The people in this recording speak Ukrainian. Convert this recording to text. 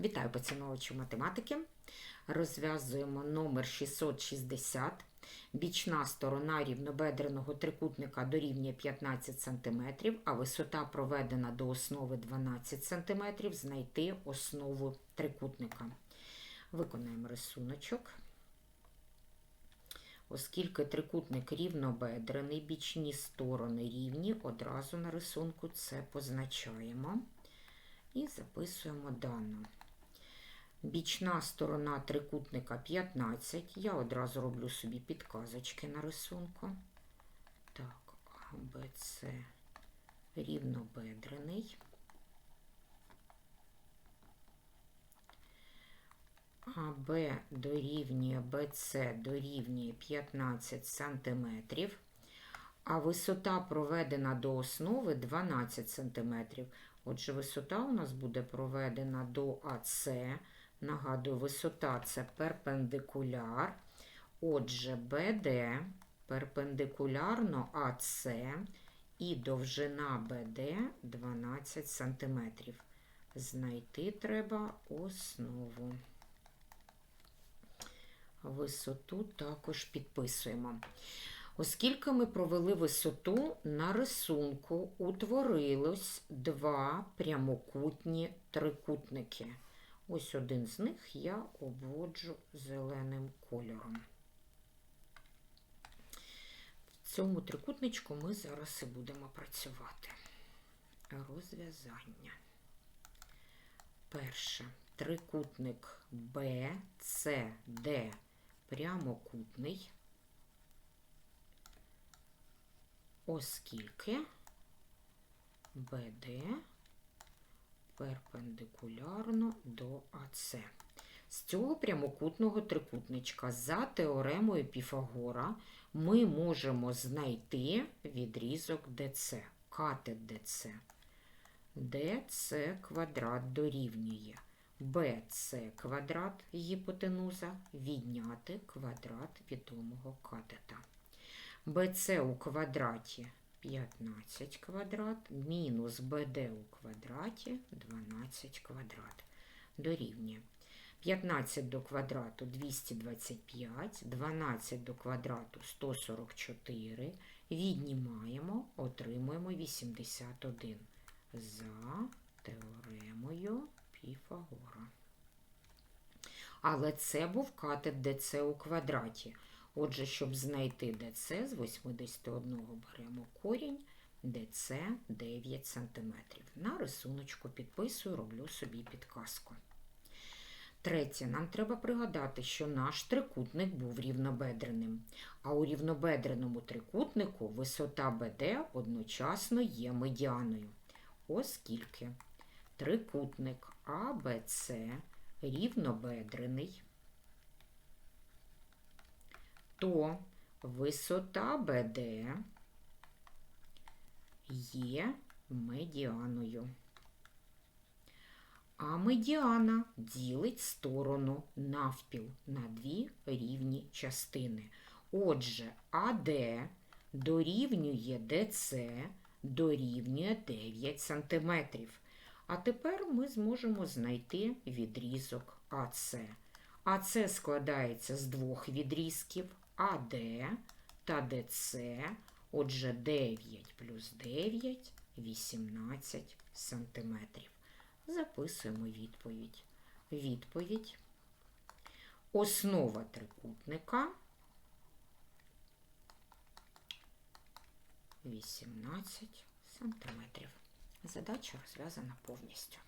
Вітаю поціновувачу математики. Розв'язуємо номер 660. Бічна сторона рівнобедреного трикутника дорівнює 15 см, а висота проведена до основи 12 см. Знайти основу трикутника. Виконаємо рисуночок. Оскільки трикутник рівнобедрений, бічні сторони рівні, одразу на рисунку це позначаємо. І записуємо дану. Бічна сторона трикутника 15. Я одразу роблю собі підказочки на рисунку. Так, А, Б, С рівнобедрений. АБ дорівнює БЦ дорівнює 15 см, а висота проведена до основи 12 см. Отже, висота у нас буде проведена до АС. Нагадую, висота це перпендикуляр. Отже, БД перпендикулярно АС і довжина БД 12 см. Знайти треба основу. Висоту також підписуємо. Оскільки ми провели висоту, на рисунку утворилось два прямокутні трикутники. Ось один з них я обводжу зеленим кольором. В цьому трикутничку ми зараз і будемо працювати. Розв'язання. Перше. Трикутник BCD прямокутний. оскільки БД перпендикулярно до АС. З цього прямокутного трикутничка за теоремою Піфагора ми можемо знайти відрізок ДЦ, катет ДЦ. ДЦ квадрат дорівнює БЦ квадрат гіпотенуза відняти квадрат відомого катета. BC у квадраті 15 квадрат, мінус BD у квадраті 12 квадрат. Дорівнює 15 до квадрату 225, 12 до квадрату 144. Віднімаємо, отримуємо 81 за теоремою Піфагора. Але це був катет ДЦ у квадраті. Отже, щоб знайти ДЦ з 81 беремо корінь, ДЦ 9 см. На рисуночку підписую, роблю собі підказку. Третє, нам треба пригадати, що наш трикутник був рівнобедреним, а у рівнобедреному трикутнику висота БД одночасно є медіаною. Оскільки трикутник АБЦ рівнобедрений, то висота БД є медіаною. А медіана ділить сторону навпіл на дві рівні частини. Отже, АД дорівнює ДЦ дорівнює 9 см. А тепер ми зможемо знайти відрізок АС. АС складається з двох відрізків. АД та ДЦ, отже, 9 плюс 9 18 сантиметрів. Записуємо відповідь. Відповідь. Основа трикутника 18 сантиметрів. Задача розв'язана повністю.